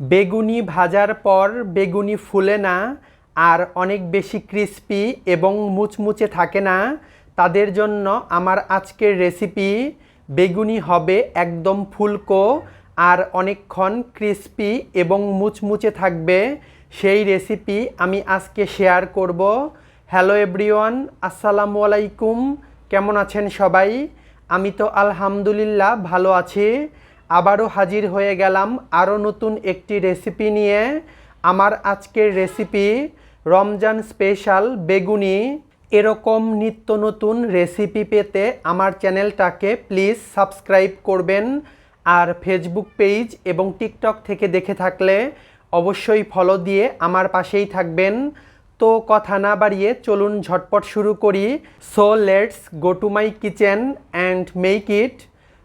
বেগুনি ভাজার পর বেগুনি ফুলে না, আর অনেক বেশি ক্রিস্পি এবং মুচমুচে থাকে না, তাদের জন্য আমার আজকের রেসিপি বেগুনি হবে একদম ফুলকো, আর অনেকক্ষণ ক্রিস্পি এবং মুচমুচে থাকবে। সেই রেসিপি আমি আজকে শেয়ার করব। হ্যালো এভরিওয়ান আসসালামু আলাইকুম, কেমন আছেন সবাই? আমি তো আলহামদুলিল্লাহ ভালো আছি। আবারও হাজির হয়ে গেলাম আরও নতুন একটি রেসিপি নিয়ে। আমার আজকের রেসিপি রমজান স্পেশাল বেগুনি। এরকম নিত্য নতুন রেসিপি পেতে আমার চ্যানেলটাকে প্লিজ সাবস্ক্রাইব করবেন আর ফেসবুক পেজ এবং টিকটক থেকে দেখে থাকলে অবশ্যই ফলো দিয়ে আমার পাশেই থাকবেন। তো কথা না বাড়িয়ে চলুন ঝটপট শুরু করি। So let's go to my kitchen and make it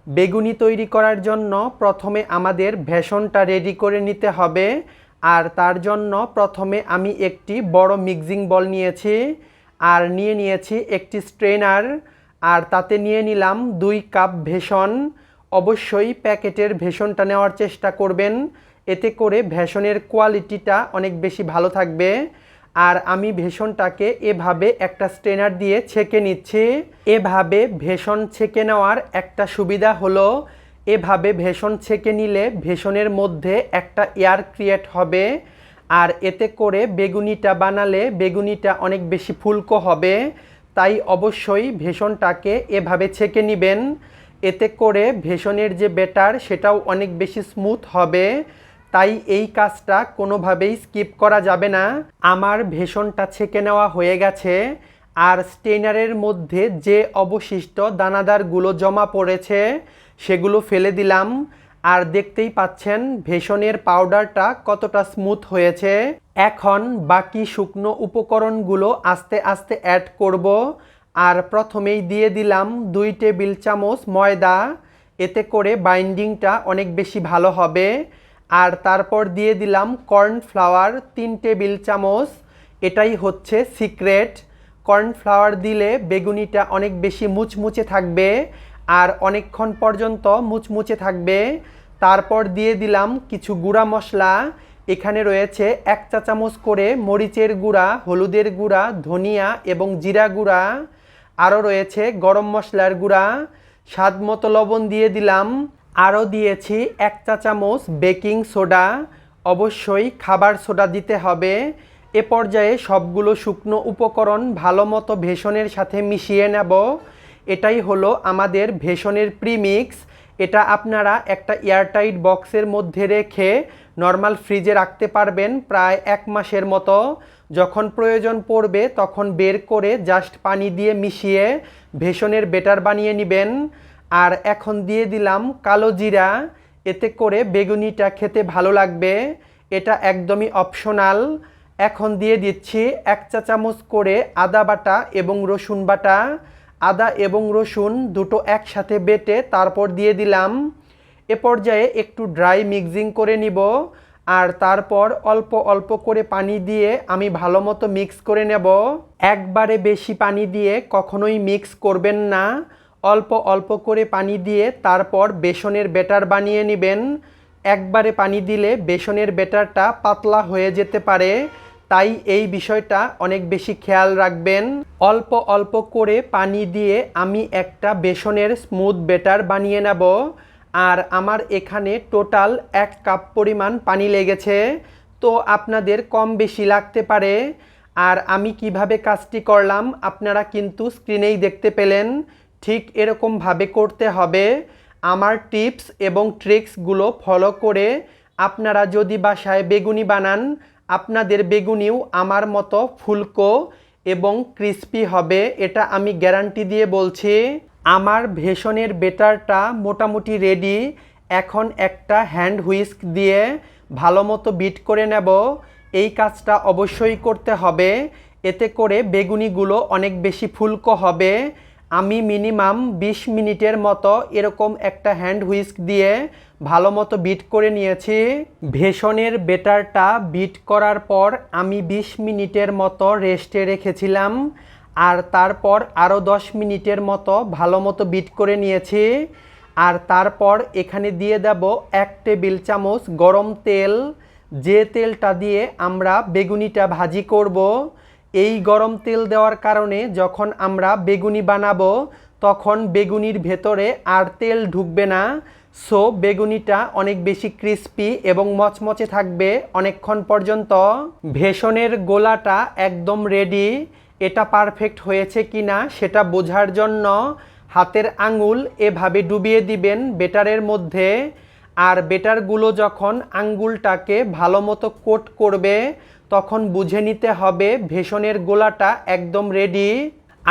beguni তৈরি করার জন্য প্রথমে আমাদের ভেষনটা রেডি করে নিতে হবে। আর তার জন্য প্রথমে আমি একটি বড় মিক্সিং বল নিয়েছি, আর নিয়ে নিয়েছি একটি স্ট্রেনার আর তাতে নিয়ে নিলাম দুই কাপ ভেষন অবশ্যই প্যাকেটের ভেষনটা নেওয়ার চেষ্টা করবেন, এতে করে ভেষনের কোয়ালিটিটা অনেক বেশি ভালো থাকবে। আর আমি ভেষনটাকে এভাবে একটা স্ট্রেনার দিয়ে ছেঁকে নিচ্ছি। এভাবে ভেষন ছেঁকে নেওয়ার একটা সুবিধা হলো, এভাবে ভেষন ছেঁকে নিলে ভেষনের মধ্যে একটা এয়ার ক্রিয়েট হবে। আর এতে করে বেগুনিটা বানালে বেগুনিটা অনেক বেশি ফুলকো হবে। তাই অবশ্যই ভেষনটাকে এভাবে ছেঁকে নেবেন। এতে করে ভেষনের যে বেটার সেটাও অনেক বেশি স্মুথ হবে। তাই এই কাজটা কোনোভাবেই স্কিপ করা যাবে না। আমার ভেষনটা ছেঁকে নেওয়া হয়ে গেছে আর স্টেনারের মধ্যে যে অবশিষ্ট দানাদারগুলো জমা পড়েছে সেগুলো ফেলে দিলাম। আর দেখতেই পাচ্ছেন ভেষনের পাউডারটা কতটা স্মুথ হয়েছে। এখন বাকি শুকনো উপকরণগুলো আস্তে আস্তে অ্যাড করব। আর প্রথমেই দিয়ে দিলাম দুই টেবিল চামচ ময়দা। এতে করে বাইন্ডিংটা অনেক বেশি ভালো হবে। আর তারপর দিয়ে দিলাম কর্নফ্লাওয়ার তিন টেবিল চামচ। এটাই হচ্ছে সিক্রেট। কর্নফ্লাওয়ার দিলে বেগুনিটা অনেক বেশি মুচমুচে থাকবে আর অনেকক্ষণ পর্যন্ত মুচমুচে থাকবে। তারপর দিয়ে দিলাম কিছু গুঁড়া মশলা। এখানে রয়েছে এক চা চামচ করে মরিচের গুঁড়া, হলুদের গুঁড়া, ধনিয়া এবং জিরা গুঁড়া। আরও রয়েছে গরম মশলার গুঁড়া। স্বাদ মতো লবণ দিয়ে দিলাম। আরও দিয়েছি এক চা চামচ বেকিং সোডা। অবশ্যই খাবার সোডা দিতে হবে। এ পর্যায়ে সবগুলো শুকনো উপকরণ ভালো মতো ভেষনের সাথে মিশিয়ে নেব। এটাই হলো আমাদের ভেষনের প্রিমিক্স এটা আপনারা একটা এয়ারটাইট বক্সের মধ্যে রেখে নর্মাল ফ্রিজে রাখতে পারবেন প্রায় এক মাসের মতো। যখন প্রয়োজন পড়বে তখন বের করে জাস্ট পানি দিয়ে মিশিয়ে ভেষনের বেটার বানিয়ে নেবেন। আর এখন দিয়ে দিলাম কালো জিরা। এতে করে বেগুনিটা খেতে ভালো লাগবে। এটা একদমই অপশনাল এখন দিয়ে দিচ্ছি এক চা চামচ করে আদা বাটা এবং রসুন বাটা। আদা এবং রসুন দুটো একসাথে বেটে তারপর দিয়ে দিলাম। এ পর্যায়ে একটু ড্রাই মিক্সিং করে নিব। আর তারপর অল্প অল্প করে পানি দিয়ে আমি ভালো মতো মিক্স করে নেব। একবারে বেশি পানি দিয়ে কখনোই মিক্স করবেন না। অল্প অল্প করে পানি দিয়ে তারপর বেসনের বেটার বানিয়ে নেবেন। একবারে পানি দিলে বেসনের বেটারটা পাতলা হয়ে যেতে পারে। তাই এই বিষয়টা অনেক বেশি খেয়াল রাখবেন। অল্প অল্প করে পানি দিয়ে আমি একটা বেসনের স্মুথ বেটার বানিয়ে নেব। আর আমার এখানে টোটাল এক কাপ পরিমাণ পানি লেগেছে। তো আপনাদের কম বেশি লাগতে পারে। আর আমি কীভাবে কাজটি করলাম, আপনারা কিন্তু স্ক্রিনেই দেখতে পেলেন। ঠিক এরকমভাবে করতে হবে। আমার টিপস এবং ট্রিক্সগুলো ফলো করে আপনারা যদি বাসায় বেগুনি বানান, আপনাদের বেগুনিও আমার মতো ফুলকো এবং ক্রিস্পি হবে, এটা আমি গ্যারান্টি দিয়ে বলছি। আমার ভেষনের বেটারটা মোটামুটি রেডি। এখন একটা হ্যান্ড হুইস্ক দিয়ে ভালো মতো বিট করে নেব। এই কাজটা অবশ্যই করতে হবে। এতে করে বেগুনিগুলো অনেক বেশি ফুলকো হবে। আমি মিনিমাম ২০ মিনিটের মতো এরকম একটা হ্যান্ড হুইস্ক দিয়ে ভালো মতো বিট করে নিয়েছি। ভেষনের বেটারটা বিট করার পর আমি ২০ মিনিটের মতো রেস্টে রেখেছিলাম। আর তারপর আরও 10 মিনিটের মতো ভালো মতো বিট করে নিয়েছি। আর তারপর এখানে দিয়ে দেব এক টেবিল চামচ গরম তেল। যে তেলটা দিয়ে আমরা বেগুনিটা ভাজি করব এই গরম তেল দেওয়ার কারণে যখন আমরা বেগুনি বানাবো, তখন বেগুনির ভেতরে আর তেল ঢুকবে না। সো বেগুনিটা অনেক বেশি ক্রিস্পি এবং মচমচে থাকবে অনেকক্ষণ পর্যন্ত। ভেষনের গোলাটা একদম রেডি এটা পারফেক্ট হয়েছে কিনা সেটা বোঝার জন্য হাতের আঙুল এভাবে ডুবিয়ে দিবেন বেটারের মধ্যে। আর বেটারগুলো যখন আঙ্গুলটাকে ভালো মতো কোট করবে তখন বুঝে নিতে হবে ভেষনের গোলাটা একদম রেডি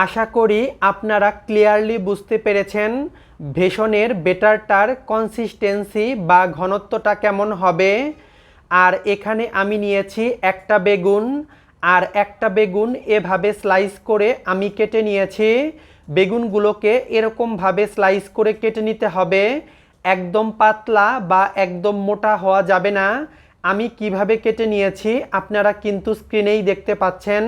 আশা করি আপনারা ক্লিয়ারলি বুঝতে পেরেছেন ভেষনের বেটারটার কনসিস্টেন্সি বা ঘনত্বটা কেমন হবে। আর এখানে আমি নিয়েছি একটা বেগুন, আর একটা বেগুন এভাবে স্লাইস করে আমি কেটে নিয়েছি। বেগুনগুলোকে এরকমভাবে স্লাইস করে কেটে নিতে হবে। একদম পাতলা বা একদম মোটা হওয়া যাবে না। আমি কীভাবে কেটে নিয়েছি আপনারা কিন্তু স্ক্রিনেই দেখতে পাচ্ছেন।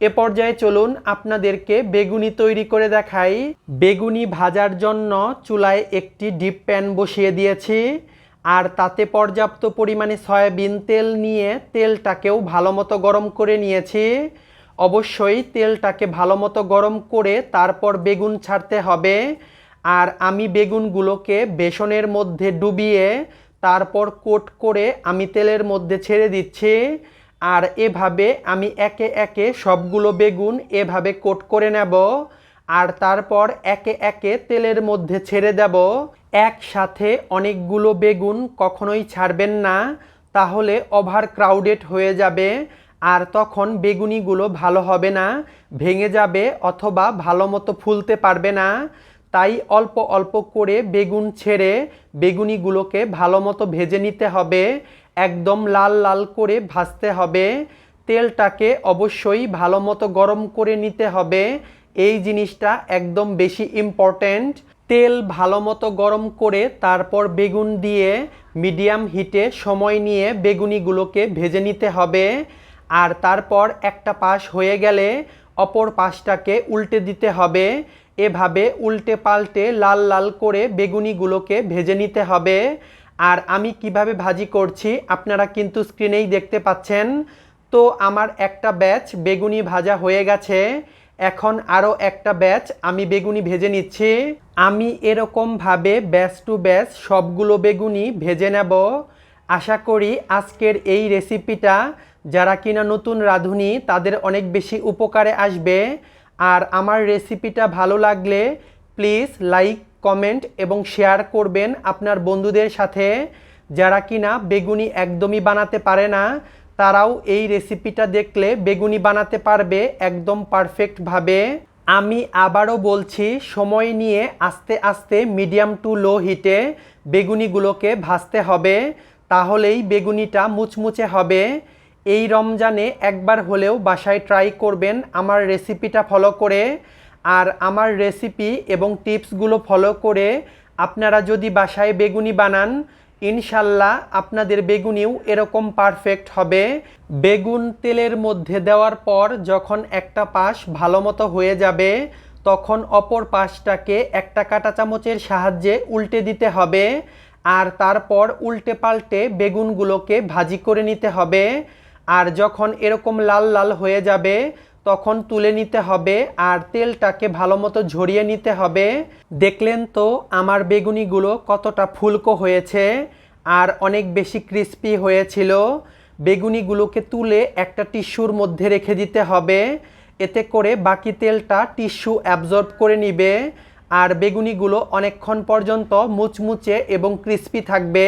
এ পর্যায়ে চলুন আপনাদেরকে বেগুনি তৈরি করে দেখাই। বেগুনি ভাজার জন্য চুলায় একটি ডিপ প্যান বসিয়ে দিয়েছি। আর তাতে পর্যাপ্ত পরিমাণে সয়াবিন তেল নিয়ে তেলটাকেও ভালো মতো গরম করে নিয়েছি। অবশ্যই তেলটাকে ভালো মতো গরম করে তারপর বেগুন ছাড়তে হবে। আর আমি বেগুনগুলোকে বেসনের মধ্যে ডুবিয়ে তারপর কোট করে আমি তেলের মধ্যে ছেড়ে দিচ্ছি। আর এভাবে আমি একে একে সবগুলো বেগুন এভাবে কোট করে নেব। আর তারপর একে একে তেলের মধ্যে ছেড়ে দেব। একসাথে অনেকগুলো বেগুন কখনোই ছাড়বেন না, তাহলে ওভার ক্রাউডেড হয়ে যাবে। আর তখন বেগুনিগুলো ভালো হবে না, ভেঙে যাবে অথবা ভালো মতো ফুলতে পারবে না। তাই অল্প অল্প করে বেগুন ছেড়ে বেগুনিগুলোকে ভালো মতো ভেজে নিতে হবে। একদম লাল লাল করে ভাজতে হবে। তেলটাকে অবশ্যই ভালো মতো গরম করে নিতে হবে। এই জিনিসটা একদম বেশি ইম্পর্ট্যান্ট তেল ভালো মতো গরম করে তারপর বেগুন দিয়ে মিডিয়াম হিটে সময় নিয়ে বেগুনিগুলোকে ভেজে নিতে হবে। আর তারপর একটা পাশ হয়ে গেলে অপর পাশটাকে উল্টে দিতে হবে। এভাবে উল্টে পাল্টে লাল লাল করে বেগুনিগুলোকে ভেজে নিতে হবে। আর আমি কীভাবে ভাজি করছি আপনারা কিন্তু স্ক্রিনেই দেখতে পাচ্ছেন। তো আমার একটা ব্যাচ বেগুনি ভাজা হয়ে গেছে। এখন আরও একটা ব্যাচ আমি বেগুনি ভেজে নিচ্ছি। আমি এরকমভাবে ব্যাচ টু ব্যাচ সবগুলো বেগুনি ভেজে নেব। আশা করি আজকের এই রেসিপিটা যারা কিনা নতুন রাঁধুনি তাদের অনেক বেশি উপকারে আসবে। আর আমার রেসিপিটা ভালো লাগলে প্লিজ লাইক কমেন্ট এবং শেয়ার করবেন আপনার বন্ধুদের সাথে। যারা কিনা বেগুনি একদমই বানাতে পারে না, তারাও এই রেসিপিটা দেখলে বেগুনি বানাতে পারবে একদম পারফেক্টভাবে আমি আবারও বলছি, সময় নিয়ে আস্তে আস্তে মিডিয়াম টু লো হিটে বেগুনিগুলোকে ভাজতে হবে, তাহলেই বেগুনিটা মুচমুচে হবে। এই রমজানে একবার হলেও বাসায় ট্রাই করবেন আমার রেসিপিটা ফলো করে। আর আমার রেসিপি এবং টিপসগুলো ফলো করে আপনারা যদি বাসায় বেগুনি বানান, ইনশাল্লাহ আপনাদের বেগুনিও এরকম পারফেক্ট হবে। বেগুন তেলের মধ্যে দেওয়ার পর যখন একটা পাশ ভালো মতো হয়ে যাবে, তখন অপর পাশটাকে একটা কাঁটা চামচের সাহায্যে উল্টে দিতে হবে। আর তারপর উল্টে পাল্টে বেগুনগুলোকে ভাজি করে নিতে হবে। আর যখন এরকম লাল লাল হয়ে যাবে, তখন তুলে নিতে হবে আর তেলটাকে ভালো মতো ঝরিয়ে নিতে হবে। দেখলেন তো আমার বেগুনিগুলো কতটা ফুলকো হয়েছে আর অনেক বেশি ক্রিস্পি হয়েছিল। বেগুনিগুলোকে তুলে একটা টিস্যুর মধ্যে রেখে দিতে হবে। এতে করে বাকি তেলটা টিস্যু অ্যাবজর্ব করে নিবে আর বেগুনিগুলো অনেকক্ষণ পর্যন্ত মুচমুচে এবং ক্রিস্পি থাকবে।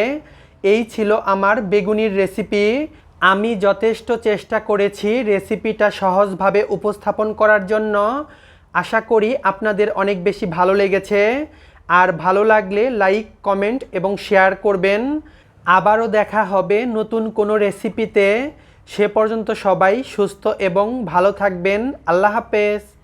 এই ছিল আমার বেগুনির রেসিপি আমি যথেষ্ট চেষ্টা করেছি রেসিপিটা সহজভাবে উপস্থাপন করার জন্য। আশা করি আপনাদের অনেক বেশি ভালো লেগেছে। আর ভালো লাগলে লাইক, কমেন্ট এবং শেয়ার করবেন। আবারও দেখা হবে নতুন কোনো রেসিপিতে। সে পর্যন্ত সবাই সুস্থ এবং ভালো থাকবেন। আল্লাহ হাফেজ।